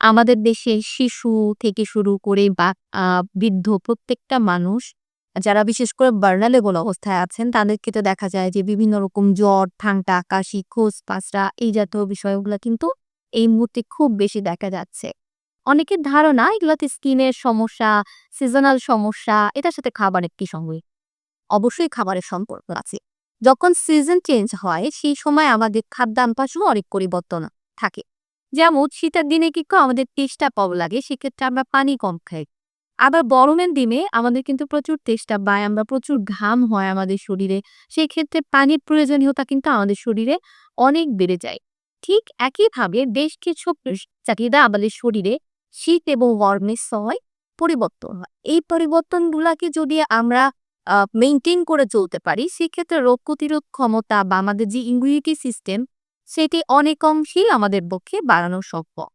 আমাদের দেশে শিশু থেকে শুরু করে বা বৃদ্ধ প্রত্যেকটা মানুষ যারা বিশেষ করে vulnerable অবস্থায় আছেন তাদের ক্ষেত্রে দেখা যায় যে বিভিন্ন রকম জ্বর, ঠান্ডা, কাশি, খোঁচ-পাঁচড়া এই জাতীয় বিষয়গুলা কিন্তু এই মুহূর্তে খুব বেশি দেখা যাচ্ছে। অনেকের ধারণা এগুলাতে স্কিনের সমস্যা, সিজনাল সমস্যা এটার সাথে খাবারের কি সঙ্গে অবশ্যই খাবারের সম্পর্ক আছে। যখন সিজন চেঞ্জ হয় সেই সময় আমাদের খাদ্যাভ্যাসেও অনেক পরিবর্তন থাকে। যেমন শীতের দিনে কি করে আমাদের তেষ্টা কম লাগে সেক্ষেত্রে আমরা পানি কম খাই। আবার গরমের দিনে আমাদের কিন্তু প্রচুর তেষ্টা পায়, আমরা প্রচুর ঘাম হয় আমাদের শরীরে। সেই ক্ষেত্রে পানির প্রয়োজনীয়তা কিন্তু আমাদের শরীরে অনেক বেড়ে যায়। ঠিক একইভাবে বেশ কিছু চাহিদা আমাদের শরীরে শীত এবং গরমের সময় পরিবর্তন হয়। এই পরিবর্তনগুলাকে যদি আমরা আ মেইনটেইন করে চলতে পারি সেক্ষেত্রে রোগ প্রতিরোধ ক্ষমতা বা আমাদের যে ইমিউনিটি সিস্টেম সেটি অনেক অংশেই আমাদের পক্ষে বাড়ানো সম্ভব।